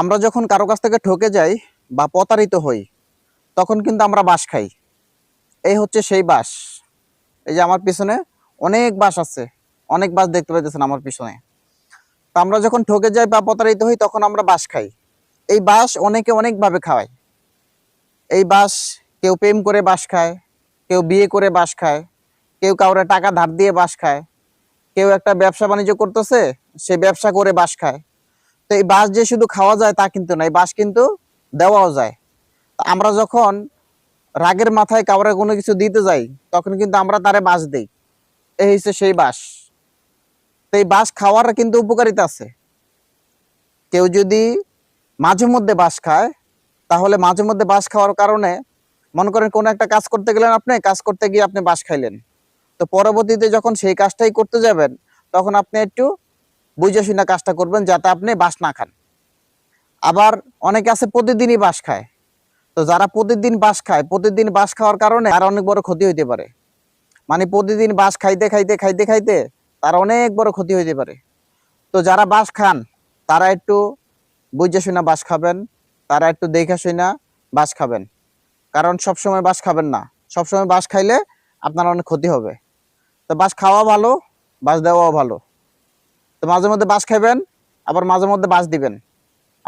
আমরা যখন কারও কাছ থেকে ঠকে যাই বা প্রতারিত হই, তখন কিন্তু আমরা বাঁশ খাই। এই হচ্ছে সেই বাঁশ। এই যে আমার পিছনে অনেক বাঁশ আছে। অনেক বাঁশ দেখতে পাইতেছেন আমার পিছনে। তো আমরা যখন ঠকে যাই বা প্রতারিত হই, তখন আমরা বাস খাই। এই বাঁশ অনেকে অনেকভাবে খাওয়ায় এই বাঁশ কেউ প্রেম করে বাস খায়, কেউ বিয়ে করে বাস খায়, কেউ কাউরে টাকা ধার দিয়ে বাস খায়, কেউ একটা ব্যবসা বাণিজ্য করতেছে, সে ব্যবসা করে বাস খায়। তো এই বাঁশ যে শুধু খাওয়া যায় তা কিন্তু না, এই বাঁশ কিন্তু দেওয়াও যায়। আমরা যখন রাগের মাথায় কাউরে কোনো কিছু দিতে যাই, তখন কিন্তু আমরা তারে বাঁশ দিই। এই হচ্ছে সেই বাঁশ। তো এই বাঁশ খাওয়ার কিন্তু উপকারিতা আছে। কেউ যদি মাঝে মধ্যে বাঁশ খায়, তাহলে মাঝে মধ্যে বাঁশ খাওয়ার কারণে মনে করেন কোনো একটা কাজ করতে গেলেন আপনি, কাজ করতে গিয়ে আপনি বাঁশ খাইলেন। তো পরবর্তীতে যখন সেই কাজটাই করতে যাবেন, তখন আপনি একটু বুঝে শুনে কাজটা করবেন যাতে আপনি বাঁশ না খান। আবার অনেকে আছে প্রতিদিনই বাঁশ খায়। তো যারা প্রতিদিন বাঁশ খায়, প্রতিদিন বাঁশ খাওয়ার কারণে আর অনেক বড় ক্ষতি হইতে পারে। মানে প্রতিদিন বাঁশ খাইতে খাইতে খাইতে খাইতে তার অনেক বড় ক্ষতি হইতে পারে। তো যারা বাঁশ খান, তারা একটু বুঝে শুনে বাঁশ খাবেন, তারা একটু দেখে শুনে বাঁশ খাবেন। কারণ সবসময় বাঁশ খাবেন না। সবসময় বাঁশ খাইলে আপনার অনেক ক্ষতি হবে। তো বাঁশ খাওয়া ভালো, বাঁশ দেওয়াও ভালো। তো মাঝে মধ্যে বাস খাবেন আবার মাঝে মধ্যে বাস দিবেন।